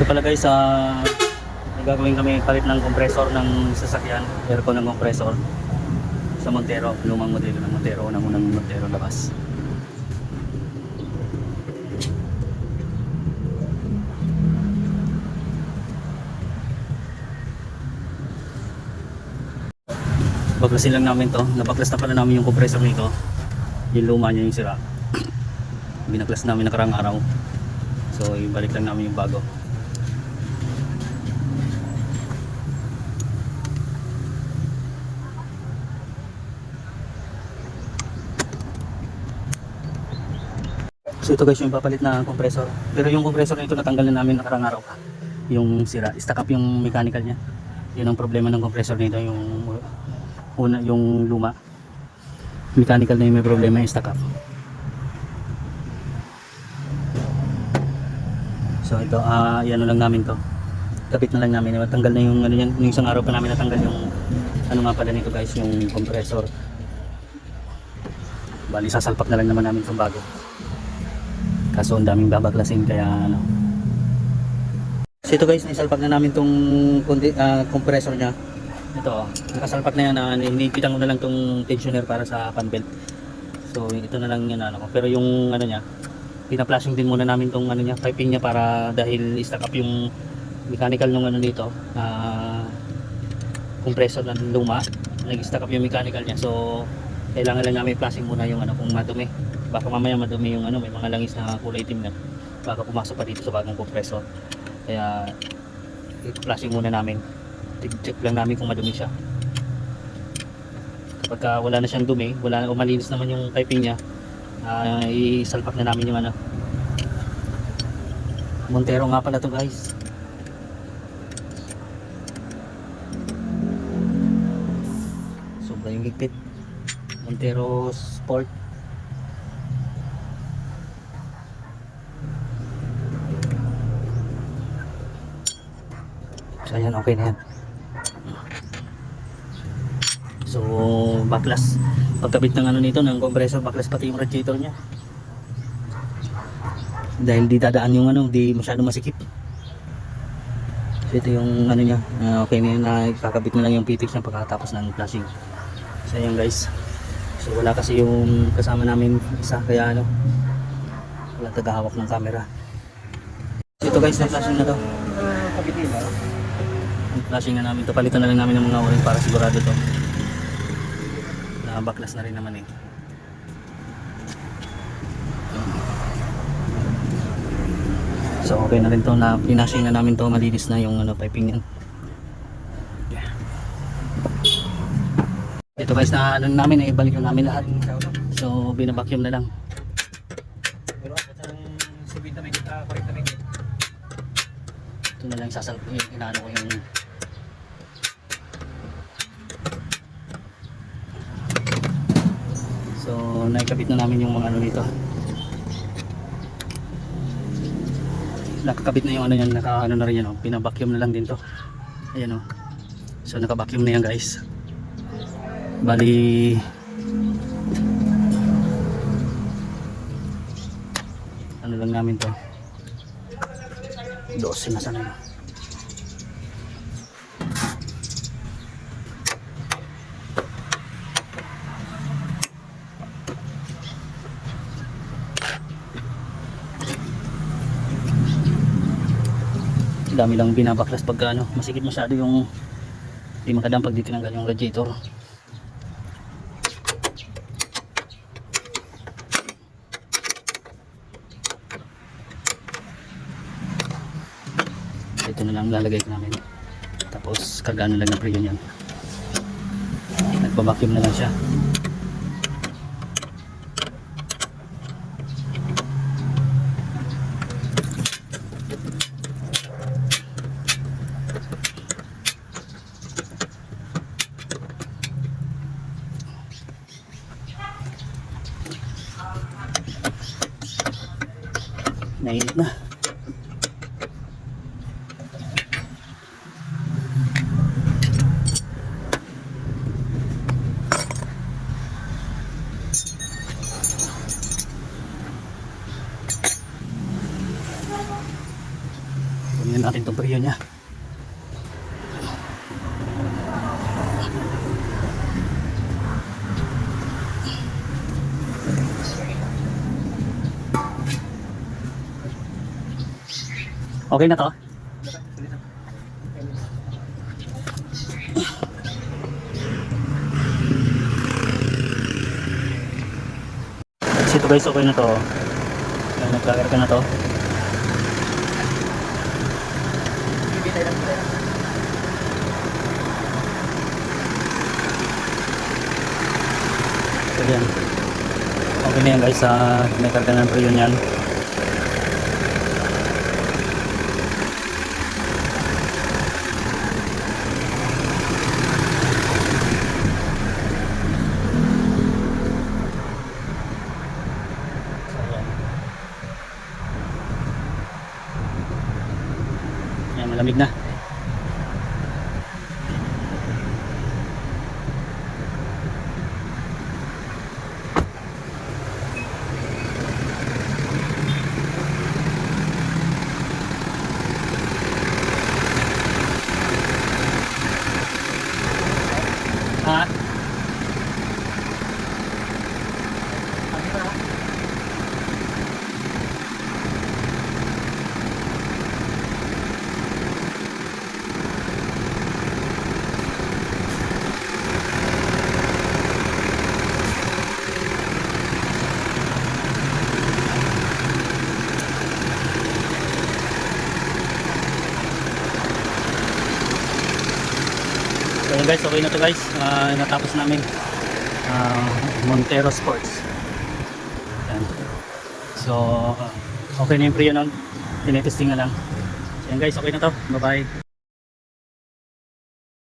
Ito pala guys, sa gagawin kami palit ng compressor ng sasakyan, aircon ng compressor sa Montero, lumang modelo ng Montero, unang unang Montero labas. Baklasin lang namin to. Napaklas na pala namin yung compressor nito. Yung luma niya yung sira. Binaklas namin nakarang araw. So, ibalik lang namin yung bago. So ito guys yung papalit na compressor. Pero yung compressor na ito natanggal na namin nakarang araw pa. Yung sira, stack up yung mechanical niya. Yun ang problema ng compressor nito, yung una, yung luma. Mechanical na yung may problema yung stack up. So ito, ah yan lang namin to. Kapit na lang namin. Tanggal na yung ano yan, yung isang araw pa namin natanggal yung ano nga pala nito guys, yung compressor. Bali sasalpak na lang naman namin itong bago. Kaso ang daming babaklasin kaya ano. So ito guys, naisalpak na namin tong ah, compressor niya. Ito, nakasalpak na yan. Uh, hinipitan ko na lang tong tensioner para sa fan belt. So ito na lang yan ano. Pero yung ano niya, pina-flashing din muna namin tong ano niya, piping niya para dahil i-stack up yung mechanical nung ano dito, ah compressor ng luma. Nag-stack up yung mechanical niya. So kailangan lang namin flashing muna yung ano kung madumi. Baka mamaya madumi yung ano, may mga langis na kulay itim na. Baka pumasok pa dito sa bagong compressor. Kaya i-flashing muna namin. Check lang namin kung madumi siya. Kapag ah, wala na siyang dumi, wala o malinis naman yung piping niya, ah, isalpak na namin yung ano. Montero nga pala to guys. Sobra yung higpit. Montero Sport. So ayan, okay na yan. So, baklas. Pagkabit ng ano nito, ng compressor, baklas pati yung radiator niya. Dahil di dadaan yung ano, di masyado masikip. So ito yung ano niya, ah, okay na yun, na kakabit na lang yung pitix niya pagkatapos ng flashing. So ayan guys. So wala kasi yung kasama namin isa, kaya ano, wala tagahawak ng camera. Ito guys, na flashing na to. Yung flashing na namin to, palitan na lang namin ng mga orin para sigurado to. Nakabaklas na rin naman eh. So okay na rin to na pinashing na namin to malinis na yung ano piping yan. Ito guys na ano namin eh balik na namin lahat. So binabacuum na lang. Pero ako sa 70 megit, 40 megit. Ito na lang sasal yung inaano ko yung So naikabit na namin yung mga ano dito. Nakakabit na yung ano yan, naka ano na rin yan oh. Pinabacuum na lang din to. Ayan oh. So naka-vacuum na yan guys. Bali ano lang namin to? 12 na sana dami lang binabaklas pagka ano, masikip masyado yung di makadam pag di tinanggal yung radiator ito na lang lalagay ko namin tapos kagano lang ng preyon yan nagbabacuum na lang siya. Nainit na. Tingnan natin itong priyo niya. Okay na to? So guys, okay na to. Nagkakarga na to. So yan. Okay na yan guys, uh, nagkarga na ng priyon. Malamig na. So yun guys, okay na to guys. Ah, natapos namin ah, Montero Sports. Yan. So, okay na yung pre nun. Tinetesting na lang. So yun guys, okay na to. Bye-bye.